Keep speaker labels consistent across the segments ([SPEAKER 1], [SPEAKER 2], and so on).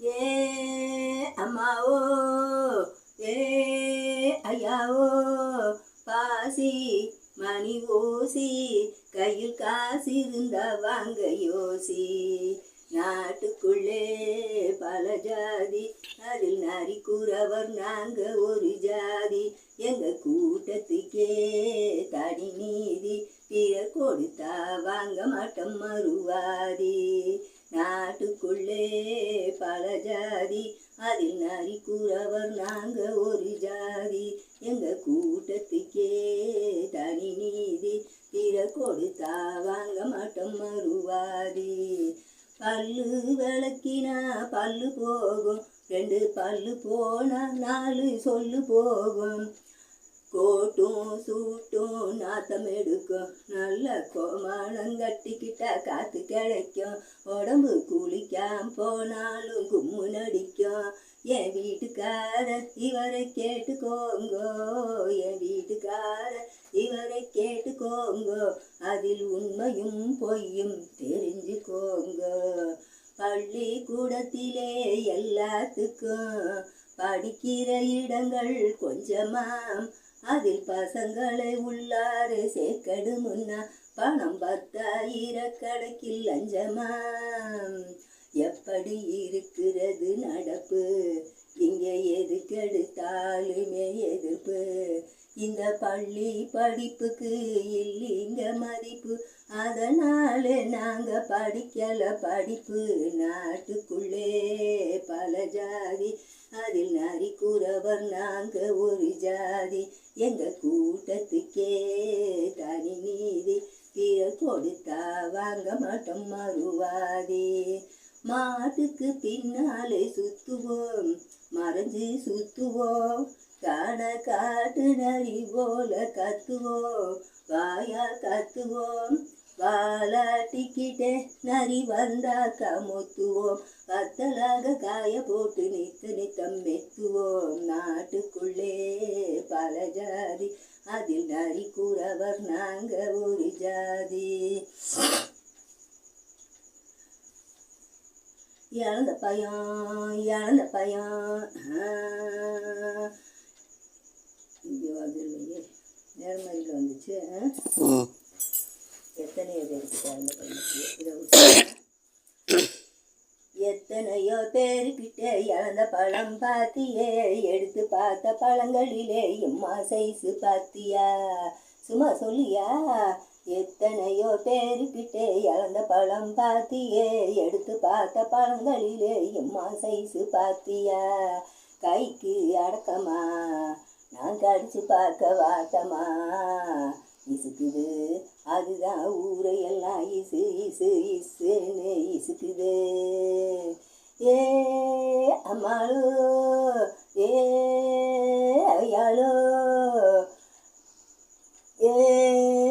[SPEAKER 1] ஏ அம்மாவோ ஏ ஐயாவோ பாசி மணி ஓசி கையில் காசு இருந்தா வாங்க யோசி. நாட்டுக்குள்ளே பல ஜாதி அதில் நரி கூறவர் நாங்க ஒரு ஜாதி. எங்க கூட்டத்துக்கே தடி நீதி பிற கொடுத்தா வாங்க மாட்டம் மறுவாதி. நமக்குள்ளே பல ஜாதி அதில் நரி கூறவர் நாங்க ஒரு ஜாதி. எங்க கூட்டத்துக்கே தனி நீதி பிற கொடுத்தா வாங்க மாட்டோம் மறுவாதி. பல்லு விளக்கினா பல்லு போகும் ரெண்டு பல்லு போனா நாலு சொல்லு போகும். கோட்டும் சூட்டும் நாத்தம் எடுக்கும். நல்ல கோமானம் கட்டிக்கிட்டா காத்து கிடைக்கும். உடம்பு குளிக்காம போனாலும் கும்மு நடிக்கும். என் வீட்டுக்கார இவரை கேட்டுக்கோங்கோ. என் வீட்டுக்கார இவரை கேட்டுக்கோங்கோ. அதில் உண்மையும் பொய்யும் தெரிஞ்சுக்கோங்க. பள்ளிக்கூடத்திலே எல்லாத்துக்கும் படிக்கிற இடங்கள் கொஞ்சமாம். அதில் பசங்களை உள்ளாறு சேர்க்கடு முன்னா. பணம் பத்தாயிர கணக்கில் லஞ்சமாம். எப்படி இருக்கிறது நடப்பு? இங்கே எதுக்கெடுத்தாலுமே எதிர்ப்பு. இந்த பள்ளி படிப்புக்கு இல்லைங்க மதிப்பு. அதனால நாங்க படிக்கல படிப்பு. நாட்டுக்குள்ளே பல ஜாதி. அதில் நரி கூறவர் நாங்க ஒரு ஜாதி. எங்க கூட்டத்துக்கே தனி நீதி பிற கொடுத்தா வாங்க மாட்டோம் மறுவாதே. மாட்டுக்கு பின்னாலே சுத்துவோம் மறைஞ்சு சுத்துவோம் காண காட்டு நரி போல கத்துவோம் வாயா கத்துவோம் வாலாட்டிக்கிட்டே நரி வந்தா கமுத்துவோம் வத்தலாக காய போட்டு நித்து நித்தம் மெத்துவோம் நாட்டுக்குள்ளே பல ஜாதி அதில் நரி கூறவர் நாங்க ஒரு ஜாதி. இழந்த பயம் இழந்த பயம் இங்கே வந்து இல்லையே நேர்மறையில் வந்துச்சு பேருக்கு இழந்த பையனுக்கு? இதை எத்தனையோ பேருக்கிட்ட இழந்த பழம் பாத்தியே. எடுத்து பார்த்த பழங்களிலே எம்மா சைஸு பாத்தியா? சும்மா சொல்லியா? எத்தனையோ பேருக்கிட்டே இழந்த பழம் பாத்தியே. எடுத்து பார்த்த பழங்களிலே எம்மா சைஸு பாத்தியா? கைக்கு அடக்கமா? நான் கடிச்சு பார்க்க வாட்டமா? இசுக்குது அதுதான் ஊரையெல்லாம் இசு இசு இசுன்னு இசுக்குது ஏ அம்மாளோ ஏ ஐயாளோ ஏ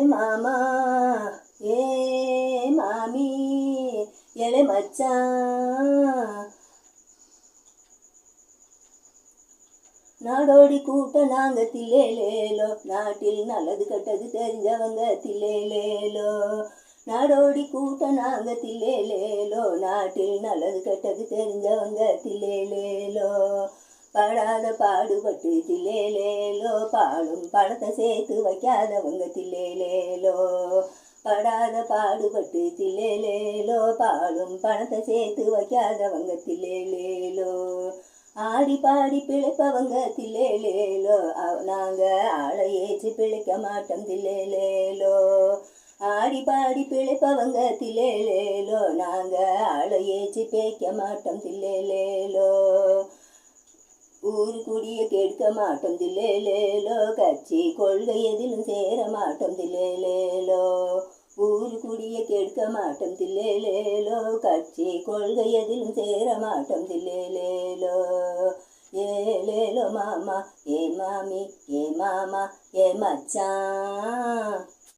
[SPEAKER 1] மாமா ஏ மாமி எழை மச்சான் நாடோடி கூட்ட நாங்க தில்லேலேலோ நாட்டில் நல்லது கெட்டது தெரிஞ்சவங்க தில்லேலேலோ. நாடோடி கூட்ட நாங்க தில்லேலேலோ நாட்டில் நல்லது கெட்டது தெரிஞ்சவங்க தில்லேலேலோ. படாத பாடுபட்டு தில்லேலேலோ பாடும் பணத்தை சேர்த்து வைக்காதவங்க தில்லேலேலோ. படாத பாடுபட்டு தில்லேலேலோ பாடும் பணத்தை சேர்த்து வைக்காதவங்க தில்லேலேலோ. ஆடி பாடி பிழைப்பவங்க தில்லேலேலோ. நாங்க ஆளை ஏற்றி பிழைக்க மாட்டோம் தில்லேலேலோ. ஆடி பாடி பிழைப்பவங்க தில்லேலேலோ. நாங்க ஆளை ஏற்றி பேய்க்க மாட்டோம் தில்லேலேலோ. ஊரு குடிய கேட்க மாட்டோம் தில்லேலேலோ. கட்சி கொள்கை எதிலும் சேர மாட்டோம் தில்லேலேலோ. ஊரு குடிய கேட்க மாட்டோம் தில்லேலேலோ. கட்சி கொள்கை எதிலும் சேர மாட்டோம் தில்லேலேலோ. ஏலேலோ மாமா ஏ மாமி ஏ மாமா ஏ மச்சான்